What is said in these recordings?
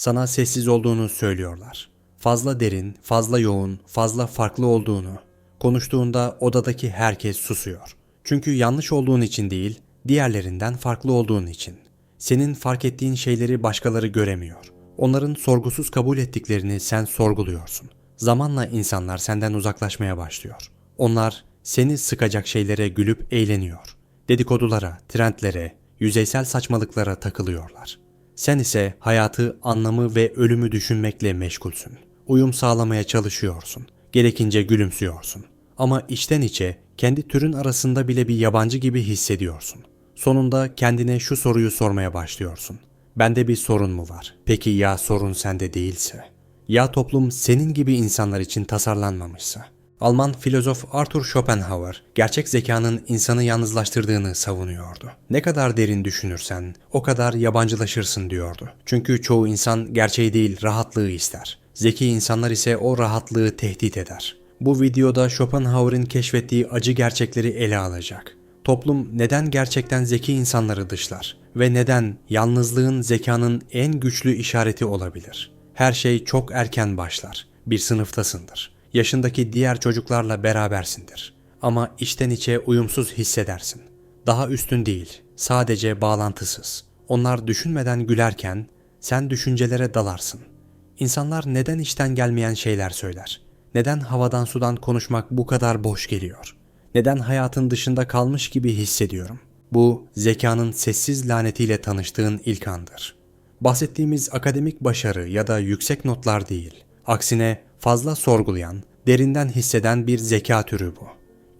Sana sessiz olduğunu söylüyorlar. Fazla derin, fazla yoğun, fazla farklı olduğunu. Konuştuğunda odadaki herkes susuyor. Çünkü yanlış olduğun için değil, diğerlerinden farklı olduğun için. Senin fark ettiğin şeyleri başkaları göremiyor. Onların sorgusuz kabul ettiklerini sen sorguluyorsun. Zamanla insanlar senden uzaklaşmaya başlıyor. Onlar seni sıkacak şeylere gülüp eğleniyor. Dedikodulara, trendlere, yüzeysel saçmalıklara takılıyorlar. Sen ise hayatı, anlamı ve ölümü düşünmekle meşgulsün. Uyum sağlamaya çalışıyorsun. Gerekince gülümsüyorsun. Ama içten içe kendi türün arasında bile bir yabancı gibi hissediyorsun. Sonunda kendine şu soruyu sormaya başlıyorsun. Bende bir sorun mu var? Peki ya sorun sende değilse? Ya toplum senin gibi insanlar için tasarlanmamışsa? Alman filozof Arthur Schopenhauer gerçek zekanın insanı yalnızlaştırdığını savunuyordu. Ne kadar derin düşünürsen o kadar yabancılaşırsın diyordu. Çünkü çoğu insan gerçeği değil rahatlığı ister. Zeki insanlar ise o rahatlığı tehdit eder. Bu videoda Schopenhauer'in keşfettiği acı gerçekleri ele alacak. Toplum neden gerçekten zeki insanları dışlar ve neden yalnızlığın zekanın en güçlü işareti olabilir? Her şey çok erken başlar. Bir sınıftasındır. Yaşındaki diğer çocuklarla berabersindir. Ama içten içe uyumsuz hissedersin. Daha üstün değil, sadece bağlantısız. Onlar düşünmeden gülerken sen düşüncelere dalarsın. İnsanlar neden içten gelmeyen şeyler söyler? Neden havadan sudan konuşmak bu kadar boş geliyor? Neden hayatın dışında kalmış gibi hissediyorum? Bu zekanın sessiz lanetiyle tanıştığın ilk andır. Bahsettiğimiz akademik başarı ya da yüksek notlar değil. Aksine fazla sorgulayan, derinden hisseden bir zeka türü bu.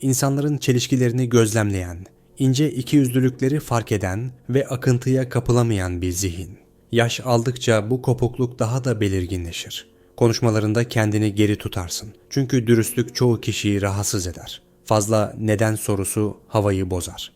İnsanların çelişkilerini gözlemleyen, ince ikiyüzlülükleri fark eden ve akıntıya kapılamayan bir zihin. Yaş aldıkça bu kopukluk daha da belirginleşir. Konuşmalarında kendini geri tutarsın. Çünkü dürüstlük çoğu kişiyi rahatsız eder. Fazla neden sorusu havayı bozar.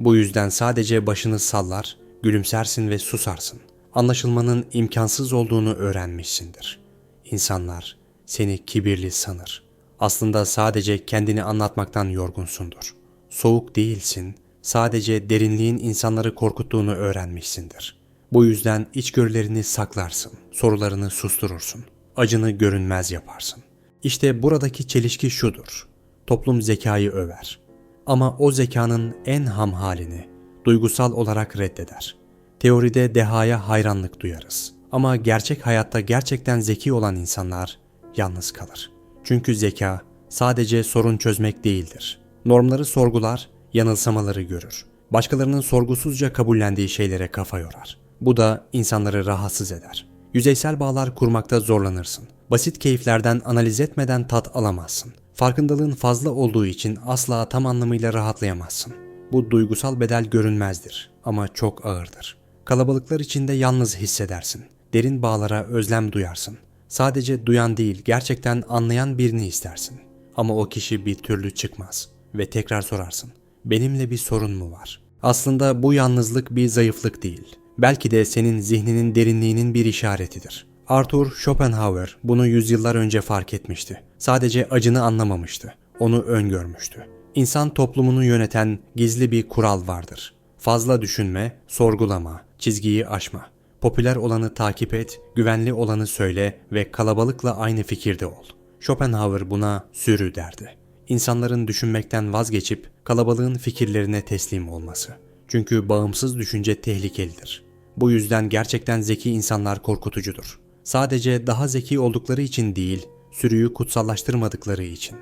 Bu yüzden sadece başını sallar, gülümsersin ve susarsın. Anlaşılmanın imkansız olduğunu öğrenmişsindir. İnsanlar seni kibirli sanır. Aslında sadece kendini anlatmaktan yorgunsundur. Soğuk değilsin, sadece derinliğin insanları korkuttuğunu öğrenmişsindir. Bu yüzden içgörülerini saklarsın, sorularını susturursun, acını görünmez yaparsın. İşte buradaki çelişki şudur. Toplum zekayı över. Ama o zekanın en ham halini duygusal olarak reddeder. Teoride dehaya hayranlık duyarız. Ama gerçek hayatta gerçekten zeki olan insanlar yalnız kalır. Çünkü zeka sadece sorun çözmek değildir. Normları sorgular, yanılsamaları görür. Başkalarının sorgusuzca kabullendiği şeylere kafa yorar. Bu da insanları rahatsız eder. Yüzeysel bağlar kurmakta zorlanırsın. Basit keyiflerden analiz etmeden tat alamazsın. Farkındalığın fazla olduğu için asla tam anlamıyla rahatlayamazsın. Bu duygusal bedel görünmezdir ama çok ağırdır. Kalabalıklar içinde yalnız hissedersin. Derin bağlara özlem duyarsın. Sadece duyan değil, gerçekten anlayan birini istersin. Ama o kişi bir türlü çıkmaz ve tekrar sorarsın. Benimle bir sorun mu var? Aslında bu yalnızlık bir zayıflık değil. Belki de senin zihninin derinliğinin bir işaretidir. Arthur Schopenhauer bunu yüzyıllar önce fark etmişti. Sadece acını anlamamıştı. Onu öngörmüştü. İnsan toplumunu yöneten gizli bir kural vardır. Fazla düşünme, sorgulama, çizgiyi aşma. Popüler olanı takip et, güvenli olanı söyle ve kalabalıkla aynı fikirde ol. Schopenhauer buna sürü derdi. İnsanların düşünmekten vazgeçip kalabalığın fikirlerine teslim olması. Çünkü bağımsız düşünce tehlikelidir. Bu yüzden gerçekten zeki insanlar korkutucudur. Sadece daha zeki oldukları için değil, sürüyü kutsallaştırmadıkları için.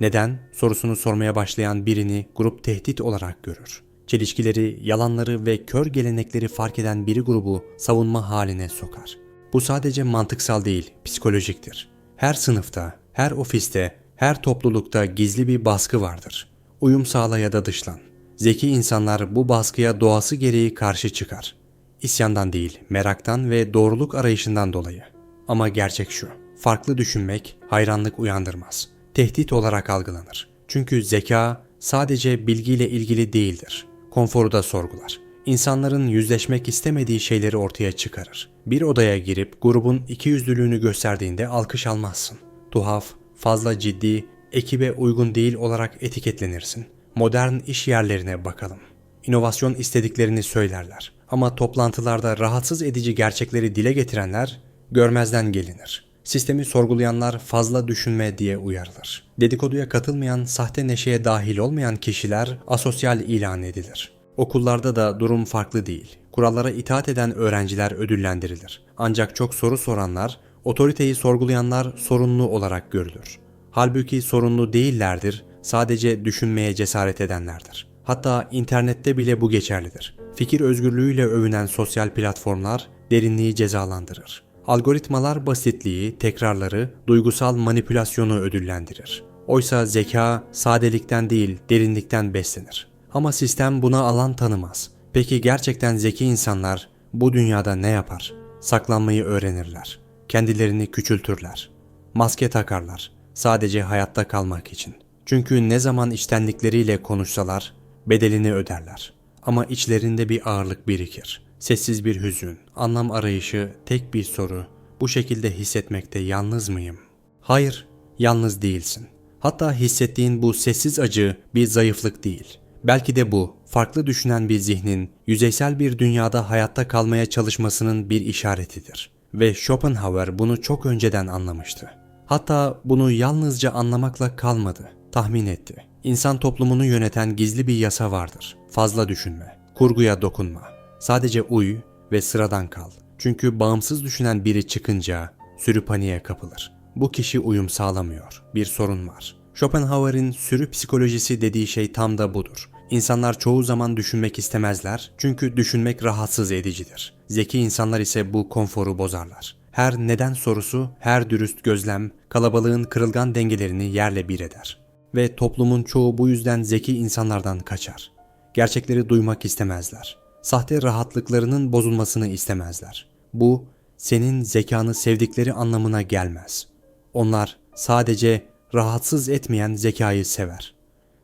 Neden? sorusunu sormaya başlayan birini grup tehdit olarak görür. Çelişkileri, yalanları ve kör gelenekleri fark eden biri grubu savunma haline sokar. Bu sadece mantıksal değil, psikolojiktir. Her sınıfta, her ofiste, her toplulukta gizli bir baskı vardır. Uyum sağla ya da dışlan. Zeki insanlar bu baskıya doğası gereği karşı çıkar. İsyandan değil, meraktan ve doğruluk arayışından dolayı. Ama gerçek şu, farklı düşünmek hayranlık uyandırmaz. Tehdit olarak algılanır. Çünkü zeka sadece bilgiyle ilgili değildir. Konforu da sorgular. İnsanların yüzleşmek istemediği şeyleri ortaya çıkarır. Bir odaya girip grubun ikiyüzlülüğünü gösterdiğinde alkış almazsın. Tuhaf, fazla ciddi, ekibe uygun değil olarak etiketlenirsin. Modern iş yerlerine bakalım. İnovasyon istediklerini söylerler. Ama toplantılarda rahatsız edici gerçekleri dile getirenler görmezden gelinir. Sistemi sorgulayanlar fazla düşünme diye uyarılır. Dedikoduya katılmayan, sahte neşeye dahil olmayan kişiler asosyal ilan edilir. Okullarda da durum farklı değil. Kurallara itaat eden öğrenciler ödüllendirilir. Ancak çok soru soranlar, otoriteyi sorgulayanlar sorunlu olarak görülür. Halbuki sorunlu değillerdir, sadece düşünmeye cesaret edenlerdir. Hatta internette bile bu geçerlidir. Fikir özgürlüğüyle övünen sosyal platformlar derinliği cezalandırır. Algoritmalar basitliği, tekrarları, duygusal manipülasyonu ödüllendirir. Oysa zeka sadelikten değil, derinlikten beslenir. Ama sistem buna alan tanımaz. Peki gerçekten zeki insanlar bu dünyada ne yapar? Saklanmayı öğrenirler. Kendilerini küçültürler. Maske takarlar. Sadece hayatta kalmak için. Çünkü ne zaman içtenlikleriyle konuşsalar bedelini öderler. Ama içlerinde bir ağırlık birikir. Sessiz bir hüzün, anlam arayışı, tek bir soru. Bu şekilde hissetmekte yalnız mıyım? Hayır, yalnız değilsin. Hatta hissettiğin bu sessiz acı bir zayıflık değil. Belki de bu, farklı düşünen bir zihnin yüzeysel bir dünyada hayatta kalmaya çalışmasının bir işaretidir. Ve Schopenhauer bunu çok önceden anlamıştı. Hatta bunu yalnızca anlamakla kalmadı, tahmin etti. İnsan toplumunu yöneten gizli bir yasa vardır. Fazla düşünme, kurguya dokunma. Sadece uy ve sıradan kal. Çünkü bağımsız düşünen biri çıkınca sürü paniğe kapılır. Bu kişi uyum sağlamıyor. Bir sorun var. Schopenhauer'in sürü psikolojisi dediği şey tam da budur. İnsanlar çoğu zaman düşünmek istemezler çünkü düşünmek rahatsız edicidir. Zeki insanlar ise bu konforu bozarlar. Her neden sorusu, her dürüst gözlem kalabalığın kırılgan dengelerini yerle bir eder. Ve toplumun çoğu bu yüzden zeki insanlardan kaçar. Gerçekleri duymak istemezler. Sahte rahatlıklarının bozulmasını istemezler. Bu senin zekanı sevdikleri anlamına gelmez. Onlar sadece rahatsız etmeyen zekayı sever.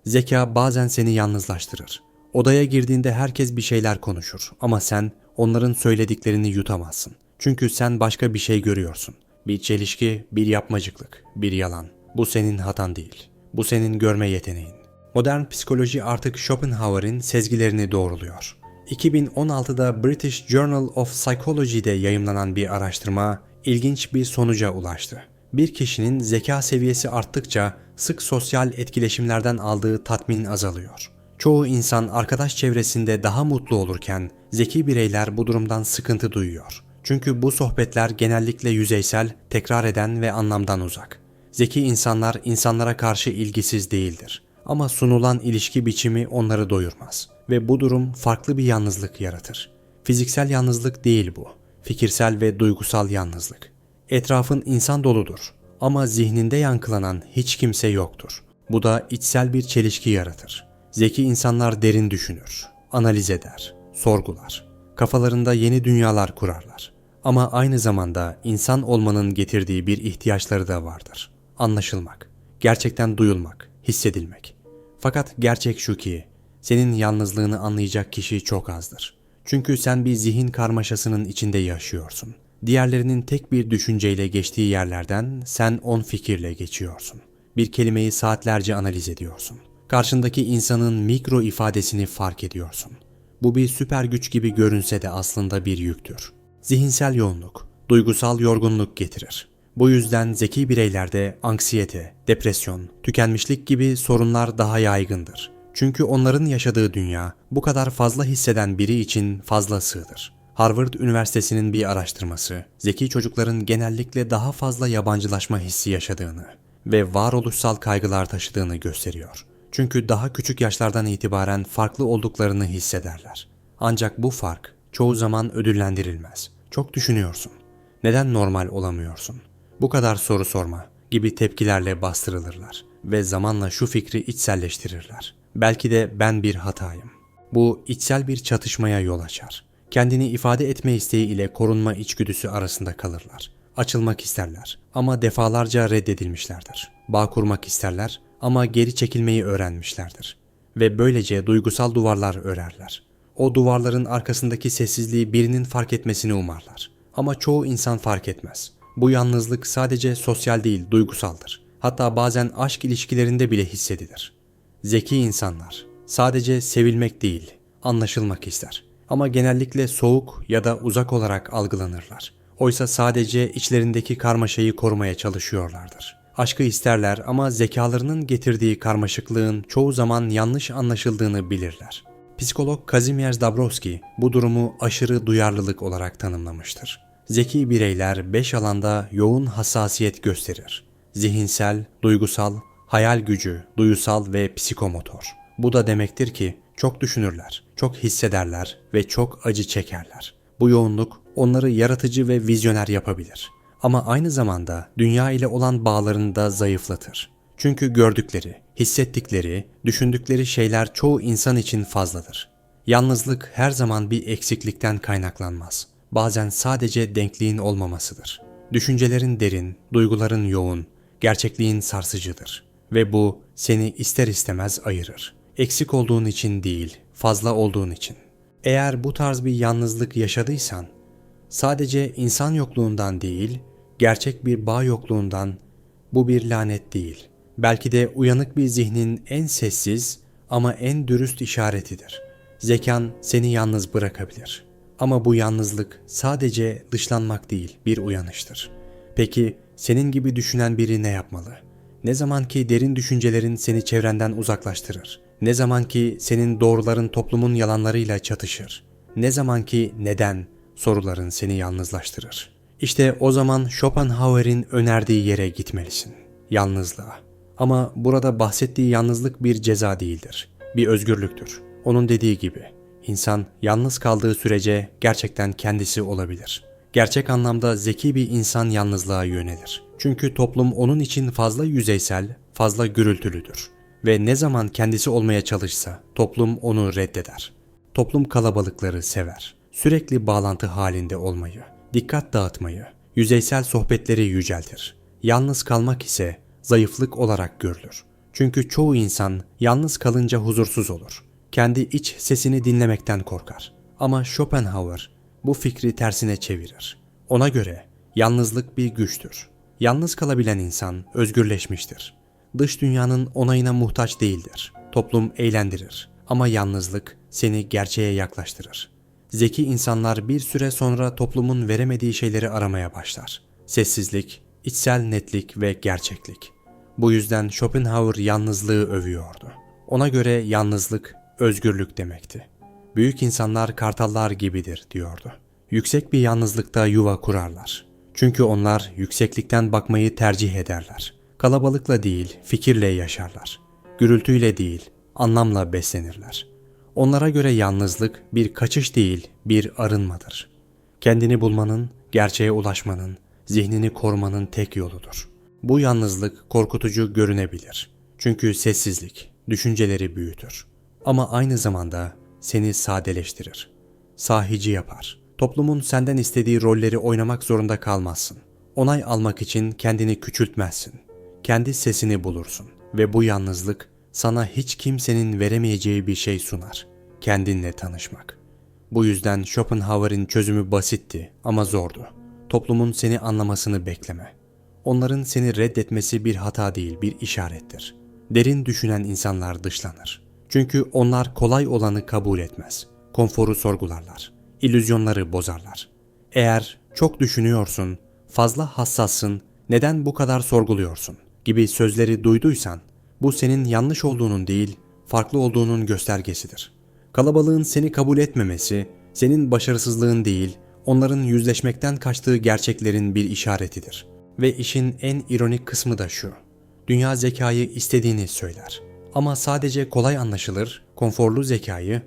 Zeka bazen seni yalnızlaştırır. Odaya girdiğinde herkes bir şeyler konuşur ama sen onların söylediklerini yutamazsın. Çünkü sen başka bir şey görüyorsun. Bir çelişki, bir yapmacıklık, bir yalan. Bu senin hatan değil. Bu senin görme yeteneğin. Modern psikoloji artık Schopenhauer'in sezgilerini doğruluyor. 2016'da British Journal of Psychology'de yayımlanan bir araştırma ilginç bir sonuca ulaştı. Bir kişinin zeka seviyesi arttıkça sık sosyal etkileşimlerden aldığı tatmin azalıyor. Çoğu insan arkadaş çevresinde daha mutlu olurken zeki bireyler bu durumdan sıkıntı duyuyor. Çünkü bu sohbetler genellikle yüzeysel, tekrar eden ve anlamdan uzak. Zeki insanlar insanlara karşı ilgisiz değildir. Ama sunulan ilişki biçimi onları doyurmaz ve bu durum farklı bir yalnızlık yaratır. Fiziksel yalnızlık değil bu. Fikirsel ve duygusal yalnızlık. Etrafın insan doludur ama zihninde yankılanan hiç kimse yoktur. Bu da içsel bir çelişki yaratır. Zeki insanlar derin düşünür, analiz eder, sorgular. Kafalarında yeni dünyalar kurarlar. Ama aynı zamanda insan olmanın getirdiği bir ihtiyaçları da vardır. Anlaşılmak, gerçekten duyulmak, hissedilmek. Fakat gerçek şu ki senin yalnızlığını anlayacak kişi çok azdır. Çünkü sen bir zihin karmaşasının içinde yaşıyorsun. Diğerlerinin tek bir düşünceyle geçtiği yerlerden sen on fikirle geçiyorsun. Bir kelimeyi saatlerce analiz ediyorsun. Karşındaki insanın mikro ifadesini fark ediyorsun. Bu bir süper güç gibi görünse de aslında bir yüktür. Zihinsel yoğunluk, duygusal yorgunluk getirir. Bu yüzden zeki bireylerde anksiyete, depresyon, tükenmişlik gibi sorunlar daha yaygındır. Çünkü onların yaşadığı dünya bu kadar fazla hisseden biri için fazla sığdır. Harvard Üniversitesi'nin bir araştırması, zeki çocukların genellikle daha fazla yabancılaşma hissi yaşadığını ve varoluşsal kaygılar taşıdığını gösteriyor. Çünkü daha küçük yaşlardan itibaren farklı olduklarını hissederler. Ancak bu fark çoğu zaman ödüllendirilmez. Çok düşünüyorsun. Neden normal olamıyorsun? Bu kadar soru sorma gibi tepkilerle bastırılırlar ve zamanla şu fikri içselleştirirler. Belki de ben bir hatayım. Bu içsel bir çatışmaya yol açar. Kendini ifade etme isteği ile korunma içgüdüsü arasında kalırlar. Açılmak isterler ama defalarca reddedilmişlerdir. Bağ kurmak isterler ama geri çekilmeyi öğrenmişlerdir. Ve böylece duygusal duvarlar örerler. O duvarların arkasındaki sessizliği birinin fark etmesini umarlar. Ama çoğu insan fark etmez. Bu yalnızlık sadece sosyal değil, duygusaldır. Hatta bazen aşk ilişkilerinde bile hissedilir. Zeki insanlar sadece sevilmek değil, anlaşılmak ister. Ama genellikle soğuk ya da uzak olarak algılanırlar. Oysa sadece içlerindeki karmaşayı korumaya çalışıyorlardır. Aşkı isterler ama zekalarının getirdiği karmaşıklığın çoğu zaman yanlış anlaşıldığını bilirler. Psikolog Kazimierz Dabrowski bu durumu aşırı duyarlılık olarak tanımlamıştır. Zeki bireyler beş alanda yoğun hassasiyet gösterir. Zihinsel, duygusal, hayal gücü, duyusal ve psikomotor. Bu da demektir ki çok düşünürler, çok hissederler ve çok acı çekerler. Bu yoğunluk onları yaratıcı ve vizyoner yapabilir. Ama aynı zamanda dünya ile olan bağlarını da zayıflatır. Çünkü gördükleri, hissettikleri, düşündükleri şeyler çoğu insan için fazladır. Yalnızlık her zaman bir eksiklikten kaynaklanmaz. Bazen sadece denkliğin olmamasıdır. Düşüncelerin derin, duyguların yoğun, gerçekliğin sarsıcıdır. Ve bu seni ister istemez ayırır. Eksik olduğun için değil, fazla olduğun için. Eğer bu tarz bir yalnızlık yaşadıysan, sadece insan yokluğundan değil, gerçek bir bağ yokluğundan bu bir lanet değil. Belki de uyanık bir zihnin en sessiz ama en dürüst işaretidir. Zekan seni yalnız bırakabilir. Ama bu yalnızlık sadece dışlanmak değil, bir uyanıştır. Peki senin gibi düşünen biri ne yapmalı? Ne zaman ki derin düşüncelerin seni çevrenden uzaklaştırır. Ne zaman ki senin doğruların toplumun yalanlarıyla çatışır. Ne zaman ki neden soruların seni yalnızlaştırır. İşte o zaman Schopenhauer'in önerdiği yere gitmelisin. Yalnızlığa. Ama burada bahsettiği yalnızlık bir ceza değildir. Bir özgürlüktür. Onun dediği gibi insan yalnız kaldığı sürece gerçekten kendisi olabilir. Gerçek anlamda zeki bir insan yalnızlığa yönelir. Çünkü toplum onun için fazla yüzeysel, fazla gürültülüdür. Ve ne zaman kendisi olmaya çalışsa toplum onu reddeder. Toplum kalabalıkları sever. Sürekli bağlantı halinde olmayı, dikkat dağıtmayı, yüzeysel sohbetleri yüceltir. Yalnız kalmak ise zayıflık olarak görülür. Çünkü çoğu insan yalnız kalınca huzursuz olur. Kendi iç sesini dinlemekten korkar. Ama Schopenhauer bu fikri tersine çevirir. Ona göre yalnızlık bir güçtür. Yalnız kalabilen insan özgürleşmiştir. Dış dünyanın onayına muhtaç değildir. Toplum eğlendirir ama yalnızlık seni gerçeğe yaklaştırır. Zeki insanlar bir süre sonra toplumun veremediği şeyleri aramaya başlar. Sessizlik, içsel netlik ve gerçeklik. Bu yüzden Schopenhauer yalnızlığı övüyordu. Ona göre yalnızlık özgürlük demekti. Büyük insanlar kartallar gibidir diyordu. Yüksek bir yalnızlıkta yuva kurarlar. Çünkü onlar yükseklikten bakmayı tercih ederler. Kalabalıkla değil, fikirle yaşarlar. Gürültüyle değil, anlamla beslenirler. Onlara göre yalnızlık bir kaçış değil, bir arınmadır. Kendini bulmanın, gerçeğe ulaşmanın, zihnini korumanın tek yoludur. Bu yalnızlık korkutucu görünebilir. Çünkü sessizlik düşünceleri büyütür. Ama aynı zamanda seni sadeleştirir. Sahici yapar. Toplumun senden istediği rolleri oynamak zorunda kalmazsın. Onay almak için kendini küçültmezsin. Kendi sesini bulursun ve bu yalnızlık sana hiç kimsenin veremeyeceği bir şey sunar. Kendinle tanışmak. Bu yüzden Schopenhauer'in çözümü basitti ama zordu. Toplumun seni anlamasını bekleme. Onların seni reddetmesi bir hata değil, bir işarettir. Derin düşünen insanlar dışlanır. Çünkü onlar kolay olanı kabul etmez. Konforu sorgularlar. İllüzyonları bozarlar. Eğer çok düşünüyorsun, fazla hassassın, neden bu kadar sorguluyorsun gibi sözleri duyduysan, bu senin yanlış olduğunun değil, farklı olduğunun göstergesidir. Kalabalığın seni kabul etmemesi, senin başarısızlığın değil, onların yüzleşmekten kaçtığı gerçeklerin bir işaretidir. Ve işin en ironik kısmı da şu. Dünya zekayı istediğini söyler. Ama sadece kolay anlaşılır, konforlu zekayı,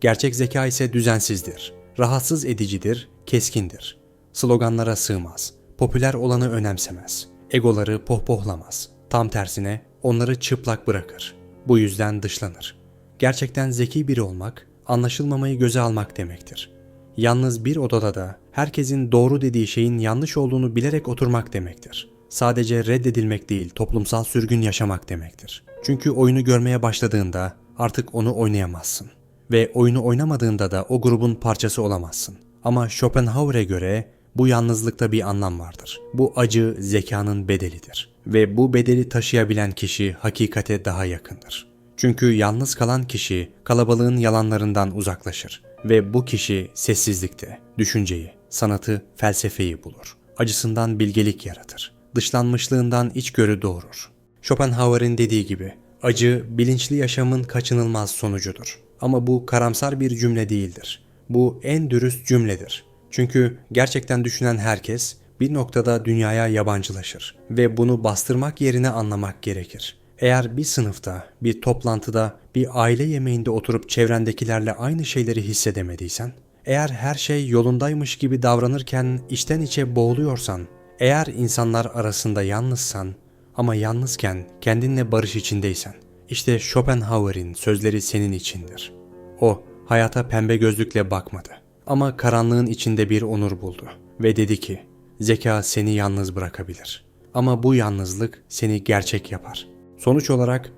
gerçek zeka ise düzensizdir, rahatsız edicidir, keskindir. Sloganlara sığmaz, popüler olanı önemsemez, egoları pohpohlamaz. Tam tersine onları çıplak bırakır. Bu yüzden dışlanır. Gerçekten zeki biri olmak, anlaşılmamayı göze almak demektir. Yalnız bir odada da herkesin doğru dediği şeyin yanlış olduğunu bilerek oturmak demektir. Sadece reddedilmek değil, toplumsal sürgün yaşamak demektir. Çünkü oyunu görmeye başladığında artık onu oynayamazsın. Ve oyunu oynamadığında da o grubun parçası olamazsın. Ama Schopenhauer'e göre bu yalnızlıkta bir anlam vardır. Bu acı zekanın bedelidir. Ve bu bedeli taşıyabilen kişi hakikate daha yakındır. Çünkü yalnız kalan kişi kalabalığın yalanlarından uzaklaşır ve bu kişi sessizlikte düşünceyi, sanatı, felsefeyi bulur. Acısından bilgelik yaratır. Dışlanmışlığından içgörü doğurur. Schopenhauer'in dediği gibi, acı bilinçli yaşamın kaçınılmaz sonucudur. Ama bu karamsar bir cümle değildir. Bu en dürüst cümledir. Çünkü gerçekten düşünen herkes bir noktada dünyaya yabancılaşır ve bunu bastırmak yerine anlamak gerekir. Eğer bir sınıfta, bir toplantıda, bir aile yemeğinde oturup çevrendekilerle aynı şeyleri hissedemediysen, eğer her şey yolundaymış gibi davranırken içten içe boğuluyorsan, eğer insanlar arasında yalnızsan ama yalnızken kendinle barış içindeysen, işte Schopenhauer'in sözleri senin içindir. O hayata pembe gözlükle bakmadı ama karanlığın içinde bir onur buldu ve dedi ki, zeka seni yalnız bırakabilir ama bu yalnızlık seni gerçek yapar. Sonuç olarak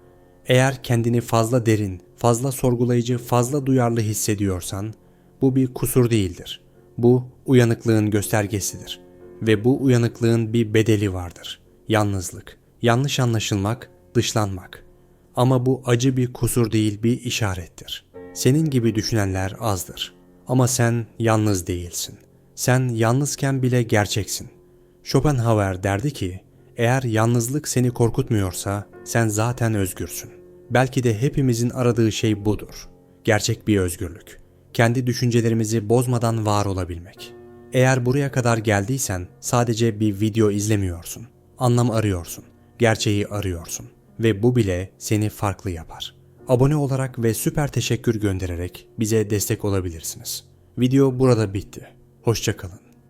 eğer kendini fazla derin, fazla sorgulayıcı, fazla duyarlı hissediyorsan bu bir kusur değildir. Bu uyanıklığın göstergesidir ve bu uyanıklığın bir bedeli vardır. Yalnızlık, yanlış anlaşılmak, dışlanmak. Ama bu acı bir kusur değil bir işarettir. Senin gibi düşünenler azdır. Ama sen yalnız değilsin. Sen yalnızken bile gerçeksin. Schopenhauer derdi ki, eğer yalnızlık seni korkutmuyorsa sen zaten özgürsün. Belki de hepimizin aradığı şey budur. Gerçek bir özgürlük. Kendi düşüncelerimizi bozmadan var olabilmek. Eğer buraya kadar geldiysen sadece bir video izlemiyorsun. Anlam arıyorsun. Gerçeği arıyorsun. Ve bu bile seni farklı yapar. Abone olarak ve süper teşekkür göndererek bize destek olabilirsiniz. Video burada bitti. Hoşçakalın.